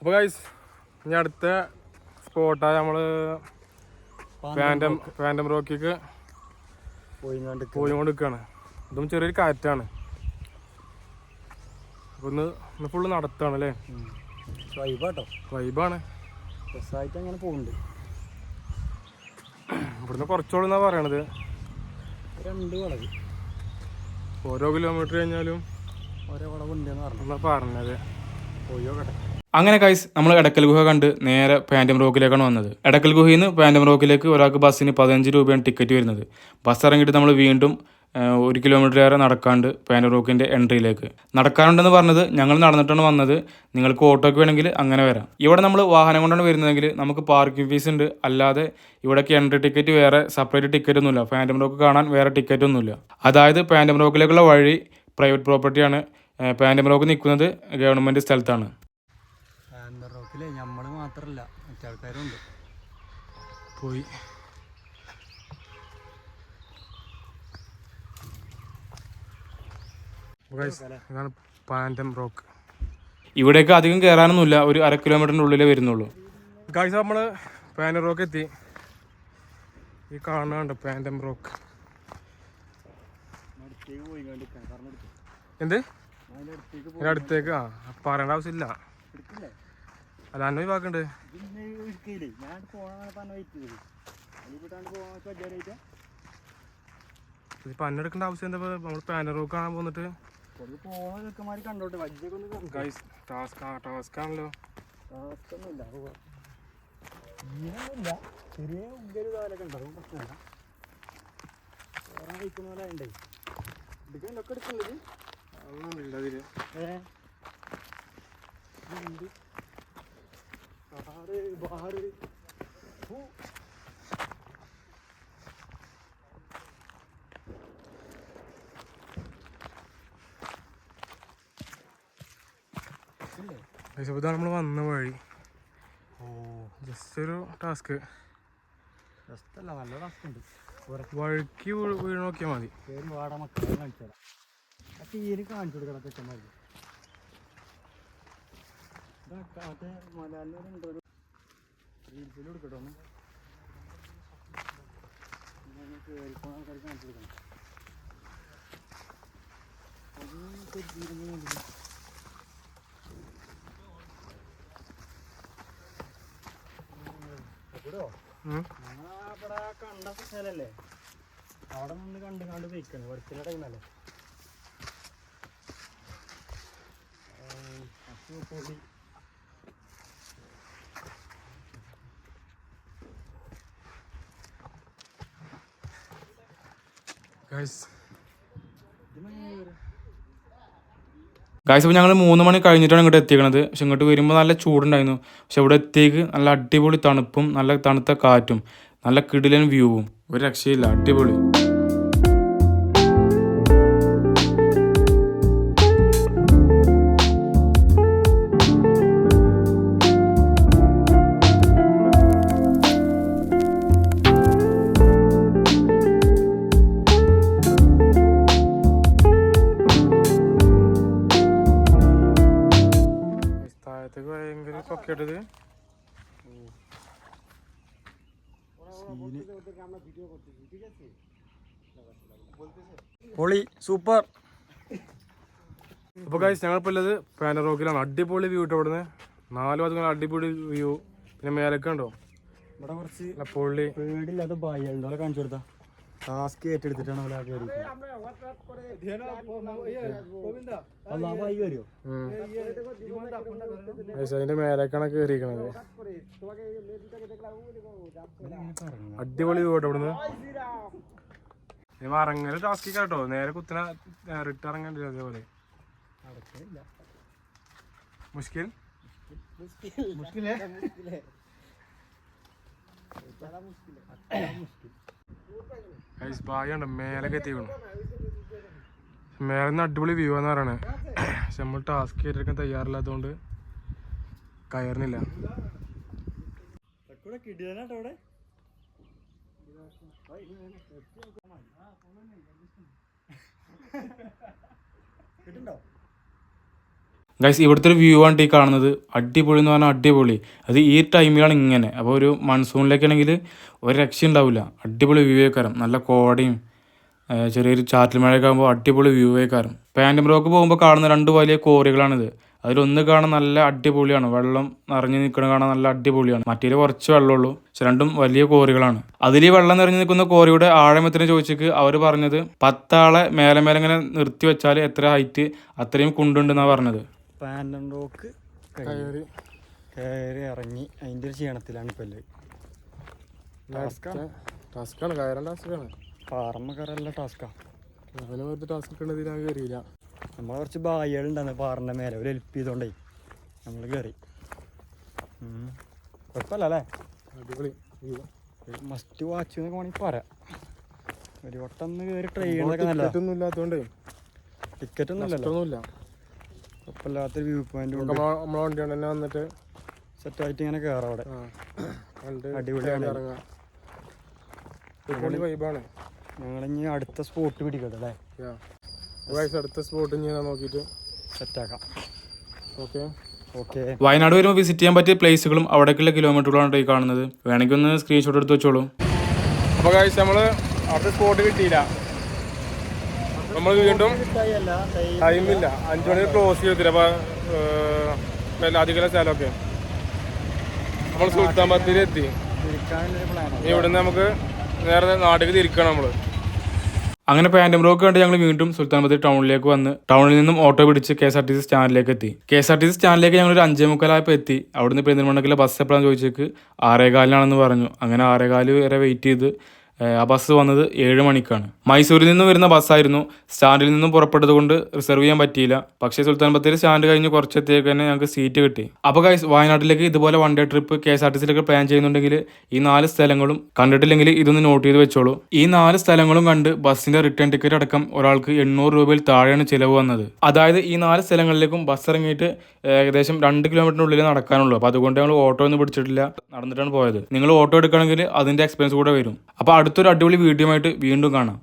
അപ്പോൾ ഗൈസ് ഇനി അടുത്ത സ്പോട്ടാ നമ്മൾ ഫാന്റം ഫാന്റം റോക്കിക്ക് പോയി കണ്ട് പോയി നിൽക്കുകയാണ് ഇതും ചെറിയൊരു കാറ്റാണ്. അപ്പോൾ ഇന്ന് ഇന്ന് ഫുള്ള് നടത്താണ് അല്ലേ? വൈബാട്ടോ. വൈബാണ്. രസമായിട്ട് അങ്ങനെ പോകുന്നുണ്ട് ഇവിടുന്ന് കുറച്ചോളം എന്നാ പറയണത്? രണ്ട് വളവ്. ഓരോ കിലോമീറ്റർ കഴിഞ്ഞാലും ഓരോ വളവുണ്ടെന്ന് പറഞ്ഞു. എന്നാ പറഞ്ഞത്? പോയോ നോക്കട്ടെ അങ്ങനെ കൈസ് നമ്മൾ എടക്കൽ ഗുഹ കണ്ട് നേരെ പാൻഡം റോക്കിലേക്കാണ് വന്നത്. എടക്കൽ ഗുഹയിൽ നിന്ന് പാൻഡം റോക്കിലേക്ക് ഒരാൾക്ക് ബസ്സിന് പതിനഞ്ച് രൂപയാണ് ടിക്കറ്റ് വരുന്നത്. ബസ് ഇറങ്ങിയിട്ട് നമ്മൾ വീണ്ടും ഒരു കിലോമീറ്റർ ഏറെ നടക്കാണ്ട് പാൻഡം റോക്കിന്റെ എൻട്രിയിലേക്ക് നടക്കാനുണ്ടെന്ന് പറഞ്ഞത് ഞങ്ങൾ നടന്നിട്ടാണ് വന്നത്. നിങ്ങൾക്ക് ഓട്ടോയ്ക്ക് വേണമെങ്കിൽ അങ്ങനെ വരാം. ഇവിടെ നമ്മൾ വാഹനം കൊണ്ടാണ് വരുന്നതെങ്കിൽ നമുക്ക് പാർക്കിംഗ് ഫീസ് ഉണ്ട്. അല്ലാതെ ഇവിടേക്ക് എൻട്രി ടിക്കറ്റ് വേറെ സെപ്പറേറ്റ് ടിക്കറ്റ് ഒന്നുമില്ല. പാൻഡം റോക്ക് കാണാൻ വേറെ ടിക്കറ്റ് ഒന്നുമില്ല. അതായത് പാൻഡം റോക്കിലേക്കുള്ള വഴി പ്രൈവറ്റ് പ്രോപ്പർട്ടിയാണ് പാൻഡം റോക്ക് നിൽക്കുന്നത് ഗവൺമെന്റ് സ്ഥലത്താണ്. മാത്രമല്ല മറ്റാൾക്കാരും ഉണ്ട് പോയി. Guys, ഇതാണ് പാൻഡം റോക്ക്. ഇവിടേക്ക് അധികം കയറാനൊന്നുമില്ല ഒരു അര കിലോമീറ്ററിന്റെ ഉള്ളിലേ വരുന്നുള്ളൂ. ഗായ്സ് നമ്മൾ പാൻഡം റോക്ക് എത്തി. ഈ കാണാണ്ട് പാൻഡം റോക്ക്? എന്ത്? അടുത്തേക്ക് ആ പറയേണ്ട ആവശ്യമില്ല. അല്ല അന്നെ ഒഴിവാക്കണ്ട്. പിന്നെ എടുക്കില്ലേ ഞാൻ പോകാൻ പറഞ്ഞ വെയിറ്റ് ചെയ്തു. അതിൽ വിട്ടാണ്ട് പോകാൻ വിചാരിച്ച ഇതിപ്പോ അന്നെ എടുക്കേണ്ട ആവശ്യം എന്താ നമ്മൾ പാന്റം കാണാൻ പോന്നിട്ട്. കുറച്ച് പോകാൻ ചെക്കന്മാർ കണ്ടോട്ടെ. വജ്ജൊക്കെ ഒന്ന് ഗൈസ് ടാസ്ക് ടാസ്ക് ആണല്ലോ. ടാസ്കൊന്നുമില്ല ഇങ്ങനെയൊന്നുമില്ല. ചെറിയ ഉഗ്ഗൊരു കാലൊക്കെ ഉണ്ടാവും പ്രശ്നമില്ല. വേറെ വയ്ക്കുന്ന പോലെ ഉണ്ടേ എടുക്കാൻ ഒക്കെ എടുക്കുള്ളത് ഒന്നുമില്ല ഏ? കാറ് ബാറ്. ഇതാണ് നമ്മൾ വന്ന വഴി. ഓ. ജസ്റ്റ് ഒരു ടാസ്ക്. രസമല്ല നല്ല രസമുണ്ട് വഴുക്കി വീഴ് വീണ് നോക്കിയാൽ മതി. പേര് വാട മക്കളെ കാണിച്ചു തരാം ആ തീര് കാണിച്ചു കൊടുക്കണം തെറ്റന്മാർക്ക്. മറ്റേ മലയാളികളുണ്ടോ റീൽസിൽ കൊടുക്കട്ടോ കേറിപ്പോണ ആൾക്കാർക്ക് കാണിച്ചു കൊടുക്കണം അത് തെറ്റിയിരുന്നു കണ്ടില്ല. എവിടെയോ? ഉം. ഞങ്ങളാ ഇവിടെ കണ്ട സ്ഥലല്ലേ അവിടെ നിന്ന് കണ്ട് കണ്ട് വെക്കണം വെറുതെ ടൈമല്ലേ പൊടി ഗൈസ് ഗായ്സ് അപ്പോൾ ഞങ്ങൾ മൂന്ന് മണി കഴിഞ്ഞിട്ടാണ് ഇങ്ങോട്ട് എത്തിക്കണത്. പക്ഷെ ഇങ്ങോട്ട് വരുമ്പോൾ നല്ല ചൂടുണ്ടായിരുന്നു. പക്ഷെ ഇവിടെ എത്തിയേക്ക് നല്ല അടിപൊളി തണുപ്പും നല്ല തണുത്ത കാറ്റും നല്ല കിടിലൻ വ്യൂവും. ഒരു രക്ഷയില്ല അടിപൊളി. ഭയങ്കര പൊക്കിയിട്ടത് പൊളി സൂപ്പർ. അപ്പോൾ കാശ് ഞങ്ങളിപ്പോൾ ഉള്ളത് പാനറോക്കിലാണ് അടിപൊളി വ്യൂ ഇട്ടോ ഇവിടുന്ന്. നാല് ഭാഗങ്ങൾ അടിപൊളി വ്യൂ പിന്നെ മേലൊക്കെ ഉണ്ടോ? ഇവിടെ കുറച്ച് പൊള്ളി പേടില്ലാത്ത ബായി ഉണ്ടോ. കാണിച്ചു കൊടുത്താ. ടാസ്ക് ഏറ്റെടുത്തിട്ടാണ് അവളെ കയറിയോ അതിന്റെ മേലേക്കാണ് കയറിയിരിക്കണത് അടിപൊളി ഇവിടുന്ന്. ഇനി ഇറങ്ങൽ ടാസ്ക് കേട്ടോ നേരെ കുത്തന റിട്ട് ഇറങ്ങണ്ട അതേപോലെ. മുഷ്കിൽ? മുഷ്കിലേ? ഗൈസ് ബായി ഭാഗ്യമുണ്ട് മേലൊക്കെ എത്തിക്കണം മേലെ നിന്ന് അടിപൊളി വ്യൂ എന്ന് പറയണത് പക്ഷെ നമ്മൾ ടാസ്ക് ഏറ്റെടുക്കാൻ തയ്യാറില്ലാത്തതുകൊണ്ട് കയറുന്നില്ല കൂടെ കിടിയാനാട്ടോ അവിടെ ഗൈസ് ഇവിടുത്തെ ഒരു വ്യൂ ആണ് ഈ കാണുന്നത്. അടിപൊളി എന്ന് പറഞ്ഞാൽ അടിപൊളി. അത് ഈ ടൈമിലാണ് ഇങ്ങനെ. അപ്പോൾ ഒരു മൺസൂണിലേക്കാണെങ്കിൽ ഒരു രക്ഷ ഉണ്ടാവില്ല. അടിപൊളി വ്യൂ ആയിക്കാരം. നല്ല കോടയും ചെറിയൊരു ചാറ്റൽ മഴയൊക്കെ ആകുമ്പോൾ അടിപൊളി വ്യൂ ആയിക്കാരം. പാൻഡം റോക്ക് പോകുമ്പോൾ കാണുന്ന രണ്ട് വലിയ കോറികളാണിത് അതിലൊന്ന് കാണാൻ നല്ല അടിപൊളിയാണ്. വെള്ളം നിറഞ്ഞു നിൽക്കണ കാണാൻ നല്ല അടിപൊളിയാണ്. മറ്റേ കുറച്ച് വെള്ളമുള്ളൂ. പക്ഷെ രണ്ടും വലിയ കോറികളാണ് അതിൽ ഈ വെള്ളം നിറഞ്ഞു നിൽക്കുന്ന കോറിയുടെ ആഴം എത്ര ചോദിച്ചിട്ട് അവർ പറഞ്ഞത് പത്താളെ മേലെ മേലെ ഇങ്ങനെ നിർത്തി വെച്ചാൽ എത്ര ഹൈറ്റ് അത്രയും കുണ്ടുണ്ടെന്നാണ് പറഞ്ഞത്. പാൻഡൻ റോക്ക് കയറി. കയറി. ഇറങ്ങി. അതിന്റെ ഒരു ക്ഷീണത്തിലാണ് ഇപ്പം ഉള്ളത് ടാസ്കാണ് ടാസ്ക്കാണ്. കയറാൻ ടാസ്ക്കാണ്. പാറമ്മ കയറല്ല ടാസ്കാ അവന് വെറുതെ ടാസ്ക് ഇട്ടുണ്ടെങ്കിൽ ഞാൻ കയറിയില്ല. നമ്മൾ കുറച്ച് ബായികളുണ്ടായിരുന്നു പാറിന്റെ മേലെ. ഒരു ഹെൽപ്പ് ചെയ്തോണ്ടേ നമ്മൾ കയറി. കുഴപ്പമില്ല അല്ലേ? അടിപൊളി. മസ്റ്റ് വാച്ച് എന്നൊക്കെ വേണമെങ്കിൽ പറയാം ഒരു വട്ടം ഒന്ന് കയറി ട്രൈ നല്ല. ടിക്കറ്റ് ഒന്നും ഇല്ലാത്തതുകൊണ്ട് ടിക്കറ്റ് ഒന്നും ഇല്ലല്ലോ. കുഴപ്പമില്ലാത്തൊരു വ്യൂ പോയിന്റ് ഉണ്ട്. നമ്മളെ വണ്ടി കൊണ്ട് തന്നെ വന്നിട്ട് സെറ്റായിട്ട് ഇങ്ങനെ കയറാം അവിടെ. കണ്ട് അടിപൊളിയാണ്. ഇറങ്ങാം. വൈബാണ് ഞങ്ങളിനി അടുത്ത സ്പോട്ട് പിടിക്കട്ടെ അല്ലേ? അടുത്ത സ്പോട്ട് ഞാൻ നോക്കിയിട്ട് സെറ്റാക്കാം ഓക്കെ ഓക്കെ വയനാട് വരുമ്പോൾ വിസിറ്റ് ചെയ്യാൻ പറ്റിയ പ്ലേസുകളും അവിടേക്കുള്ള കിലോമീറ്ററുകളാണ് ഈ കാണുന്നത്. വേണമെങ്കിൽ ഒന്ന് സ്ക്രീൻഷോട്ട് എടുത്ത് വെച്ചോളൂ. അപ്പോൾ കഴിച്ച് നമ്മൾ അടുത്ത സ്പോട്ട് കിട്ടിയില്ല. നമ്മൾ വീണ്ടും ടൈമില്ല അഞ്ചു മണി ക്ലോസ് ചെയ്തില്ല അപ്പോൾ അധികം സ്ഥലമൊക്കെ. നമ്മൾ സുൽത്താൻ ബത്തേരി എത്തി. ഇവിടുന്ന് നമുക്ക് നേരെ നാട്ടിലേക്ക് തിരിക്കണം നമ്മൾ അങ്ങനെ പാൻഡം റോക്ക് കണ്ട് ഞങ്ങൾ വീണ്ടും സുൽത്താൻ ബത്തേരി ടൗണിലേക്ക് വന്ന് ടൗണിൽ നിന്നും ഓട്ടോ പിടിച്ച് K S R T C സ്റ്റാൻഡിലേക്ക് എത്തി. K S R T C സ്റ്റാൻഡിലേക്ക് ഞങ്ങൾ ഒരു അഞ്ചേ മുക്കാലായപ്പോൾ എത്തി. അവിടുന്ന് പെരിന്തൽമണ്ണക്കിലെ ബസ് എപ്പോഴാണെന്ന് ചോദിച്ചേക്ക്? ആറേകാലിനാണെന്ന് പറഞ്ഞു. അങ്ങനെ ആറേകാൽ വരെ വെയിറ്റ് ചെയ്ത് ആ ബസ് വന്നത് ഏഴ് മണിക്കാണ്. മൈസൂരിൽ നിന്നും വരുന്ന ബസ്സായിരുന്നു. സ്റ്റാൻഡിൽ നിന്നും പുറപ്പെട്ടത് കൊണ്ട് റിസർവ് ചെയ്യാൻ പറ്റിയില്ല. പക്ഷേ സുൽത്താൻ ബത്തേരി സ്റ്റാൻഡ് കഴിഞ്ഞ് കുറച്ചെത്തിയേക്ക് തന്നെ ഞങ്ങൾക്ക് സീറ്റ് കിട്ടി. അപ്പോൾ കൈസ് വയനാട്ടിലേക്ക് ഇതുപോലെ one day trip K S R T സിയിലേക്ക് പ്ലാൻ ചെയ്യുന്നുണ്ടെങ്കിൽ ഈ നാല് സ്ഥലങ്ങളും കണ്ടിട്ടില്ലെങ്കിൽ ഇതൊന്ന് നോട്ട് ചെയ്ത് വെച്ചോളൂ. ഈ നാല് സ്ഥലങ്ങളും കണ്ട് ബസ്സിന്റെ റിട്ടേൺ ടിക്കറ്റ് അടക്കം ഒരാൾക്ക് എണ്ണൂറ് രൂപയിൽ താഴെയാണ് ചിലവ് വന്നത്. അതായത് ഈ നാല് സ്ഥലങ്ങളിലേക്കും ബസ് ഇറങ്ങിയിട്ട് ഏകദേശം രണ്ട് കിലോമീറ്ററിനുള്ളിൽ നടക്കാനുള്ളൂ. അപ്പോൾ അതുകൊണ്ട് ഞങ്ങൾ ഓട്ടോ ഒന്നും പിടിച്ചിട്ടില്ല. നടന്നിട്ടാണ് പോയത്. നിങ്ങൾ ഓട്ടോ എടുക്കണമെങ്കിൽ അതിന്റെ എക്സ്പെൻസ് കൂടെ വരും. അപ്പോൾ അടുത്തൊരു അടിപൊളി വീഡിയോ ആയിട്ട് വീണ്ടും കാണാം.